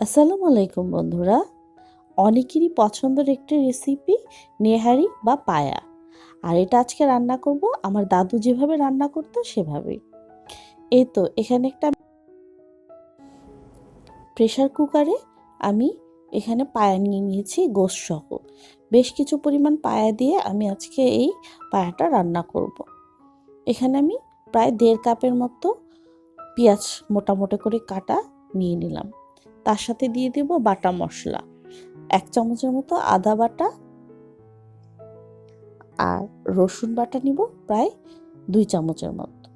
আসসালামু আলাইকুম বন্ধুরা। অনেকেরই পছন্দের একটি রেসিপি নেহারি বা পায়া। আর এটা আজকে রান্না করব, আমার দাদু যেভাবে রান্না করতো সেভাবেই। এই তো, এখানে একটা প্রেশার কুকারে আমি এখানে পায়া নিয়ে নিয়েছি গোস সহ বেশ কিছু পরিমাণ পায়া দিয়ে আমি আজকে এই পায়াটা রান্না করব। এখানে আমি প্রায় দেড় কাপের মতো পেঁয়াজ মোটামোটা করে কাটা নিয়ে নিলাম। তার সাথে দিয়ে দেব বাটা মশলা। এক চামচের মতো আদা বাটা আর রসুন বাটা নিব প্রায় দুই চামচের মতো।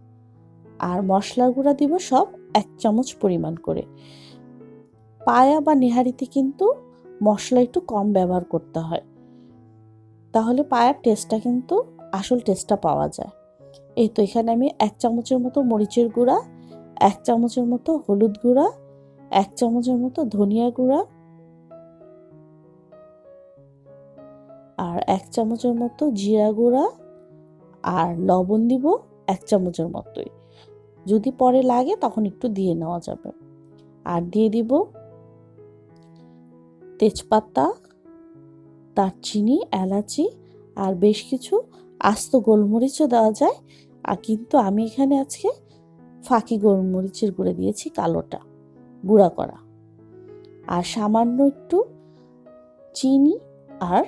আর মশলার গুঁড়া দিব সব এক চামচ পরিমাণ করে। পায়া বা নেহারিতে কিন্তু মশলা একটু কম ব্যবহার করতে হয়। তাহলে পায়ার টেস্টটা কিন্তু আসল টেস্টটা পাওয়া যায়। এই তো এখানে আমি এক চামচের মতো মরিচের গুঁড়া, এক চামচের মতো হলুদ গুঁড়া এক চামচের মতো ধনিয়া গুঁড়া আর এক চামচের মতো জিরা গুঁড়া আর লবণ দিব এক চামচের মতোই। যদি পরে লাগে তখন একটু দিয়ে নেওয়া যাবে। আর দিয়ে দিব তেজপাতা, দারচিনি, এলাচি আর বেশ কিছু আস্ত গোলমরিচও দেওয়া যায়। আর কিন্তু আমি এখানে আজকে ফাঁকি গোলমরিচের গুঁড়ে দিয়েছি কালোটা। গুঁড়া করা। আর সামান্য একটু চিনি আর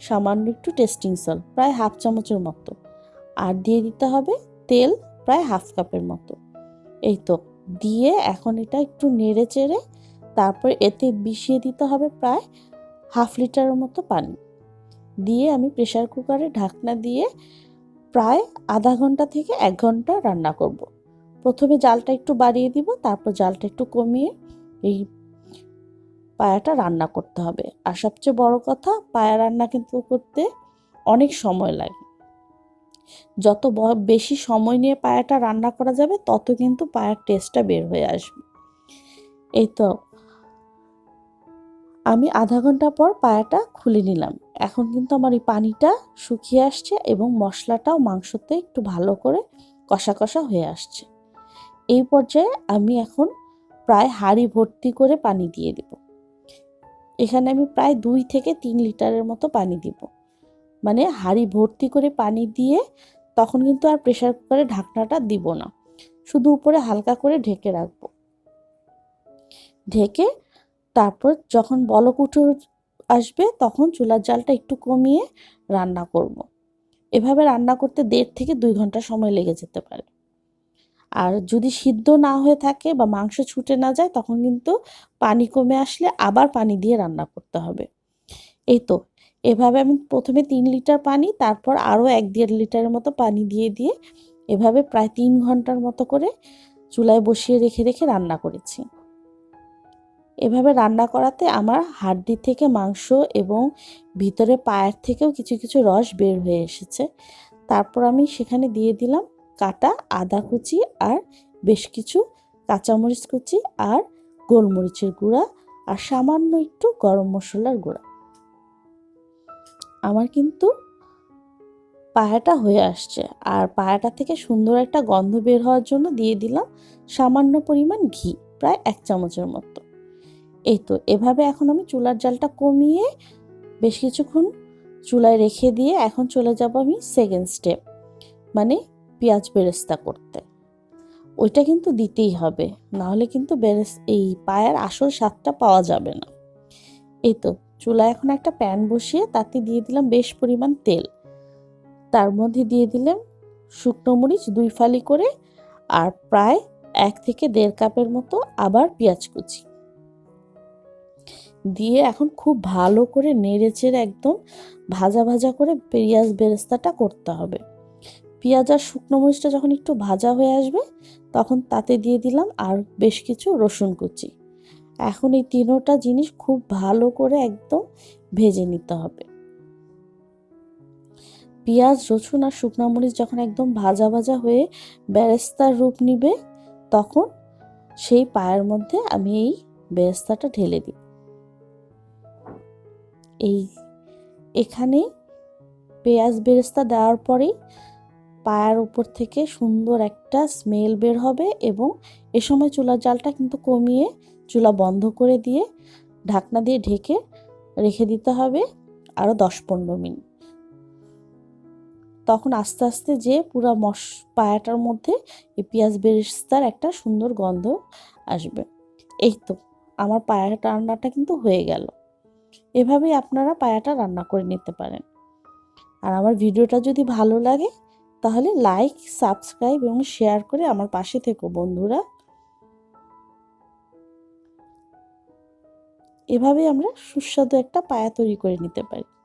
সামান্য একটু টেস্টিং সল্ট প্রায় হাফ চামচের মতো। আর দিয়ে দিতে হবে তেল প্রায় হাফ কাপের মতো। এই তো, দিয়ে এখন এটা একটু নেড়ে চেড়ে তারপর এতে মিশিয়ে দিতে হবে প্রায় হাফ লিটারের মতো পানি। দিয়ে আমি প্রেশার কুকারে ঢাকনা দিয়ে প্রায় আধা ঘণ্টা থেকে এক ঘণ্টা রান্না করব। প্রথমে জালটা একটু বাড়িয়ে দিব, তারপর জালটা একটু কমিয়ে এই পায়াটা রান্না করতে হবে। আর সবচেয়ে বড় কথা, পায়া রান্না কিন্তু করতে অনেক সময় লাগে। যত বেশি সময় নিয়ে পায়াটা রান্না করা যাবে, তত কিন্তু পায়ার টেস্টটা বের হয়ে আসবে। এই তো, আমি আধা ঘণ্টা পর পায়াটা খুলে নিলাম। এখন কিন্তু আমার এই পানিটা শুকিয়ে আসছে এবং মশলাটাও মাংসতে একটু ভালো করে কষা কষা হয়ে আসছে। এই পর্যায়ে আমি এখন প্রায় হাঁড়ি ভর্তি করে পানি দিয়ে দেব। এখানে আমি প্রায় দুই থেকে তিন লিটারের মতো পানি দিব। মানে হাঁড়ি ভর্তি করে পানি দিয়ে তখন কিন্তু আর প্রেশার কুকারে ঢাকনাটা দিব না। শুধু উপরে হালকা করে ঢেকে রাখব। ঢেকে তারপর যখন বলক উঠে আসবে তখন চুলার জালটা একটু কমিয়ে রান্না করব। এভাবে রান্না করতে দেড় থেকে দুই ঘণ্টা সময় লেগে যেতে পারে। আর যদি সিদ্ধ না হয়ে থাকে বা মাংস ছুটে না যায়, তখন কিন্তু পানি কমে আসলে আবার পানি দিয়ে রান্না করতে হবে। এই তো, এভাবে আমি প্রথমে তিন লিটার পানি, তারপর আরও এক দেড় লিটারের মতো পানি দিয়ে দিয়ে এভাবে প্রায় তিন ঘণ্টার মতো করে চুলায় বসিয়ে রেখে রেখে রান্না করেছি। এভাবে রান্না করাতে আমার হাড্ডি থেকে মাংস এবং ভিতরে পায়ের থেকেও কিছু কিছু রস বের হয়ে এসেছে। তারপর আমি সেখানে দিয়ে দিলাম কাটা, আদা কুচি আর বেশ কিছু কাঁচামরিচ কুচি আর গোলমরিচের গুঁড়া আর সামান্য একটু গরম মশলার গুঁড়া। আমার কিন্তু পায়াটা হয়ে আসছে আর পায়াটা থেকে সুন্দর একটা গন্ধ বের হওয়ার জন্য দিয়ে দিলাম সামান্য পরিমাণ ঘি, প্রায় এক চামচের মতো। এই তো, এভাবে এখন আমি চুলার জালটা কমিয়ে বেশ কিছুক্ষণ চুলায় রেখে দিয়ে এখন চলে যাব আমি সেকেন্ড স্টেপ মানে পেঁয়াজ বেরেস্তা করতে। ওইটা কিন্তু দিতেই হবে, নাহলে কিন্তু বেরেস, এই পায়ের আসল স্বাদটা পাওয়া যাবে না। এই তো, চুলায় এখন একটা প্যান বসিয়ে তাতে দিয়ে দিলাম বেশ পরিমাণ তেল। তার মধ্যে দিয়ে দিলাম শুকনো মরিচ দুই ফালি করে আর প্রায় এক থেকে দেড় কাপের মতো আবার পেঁয়াজ কুচি। দিয়ে এখন খুব ভালো করে নেড়ে চেড়ে একদম ভাজা ভাজা করে পেঁয়াজ বেরেস্তাটা করতে হবে। পেঁয়াজ আর শুকনো মরিচটা যখন একটু ভাজা হয়ে আসবে, তখন তাতে দিয়ে দিলাম আর বেশ কিছু রসুন কুচি। এখন এই তিনোটা জিনিস খুব ভালো করে একদম ভেজে নিতে হবে। পেঁয়াজ, রসুন আর শুকনো মরিচ যখন একদম ভাজা ভাজা হয়ে বেরেস্তার রূপ নিবে, তখন সেই পায়ের মধ্যে আমি এই বেরেস্তাটা ঢেলে দিই। এই এখানে পেঁয়াজ বেরেস্তা দেওয়ার পরেই পায়ের উপর থেকে সুন্দর একটা স্মেল বের হবে এবং এ সময় চুলার জালটা কিন্তু কমিয়ে চুলা বন্ধ করে দিয়ে ঢাকনা দিয়ে ঢেকে রেখে দিতে হবে আরও দশ পনেরো মিনিট। তখন আস্তে আস্তে যে পুরো মশ পায়াটার মধ্যে এই পেঁয়াজ বেরেস্তার একটা সুন্দর গন্ধ আসবে। এই তো আমার পায়াটা রান্নাটা কিন্তু হয়ে গেল। এভাবেই আপনারা পায়াটা রান্না করে নিতে পারেন। আর আমার ভিডিওটা যদি ভালো লাগে তাহলে লাইক সাবস্ক্রাইব এবং শেয়ার করে আমার পাশে থেকো, বন্ধুরা। এভাবে আমরা সুস্বাদু একটা পায়া তৈরি করে নিতে পারি।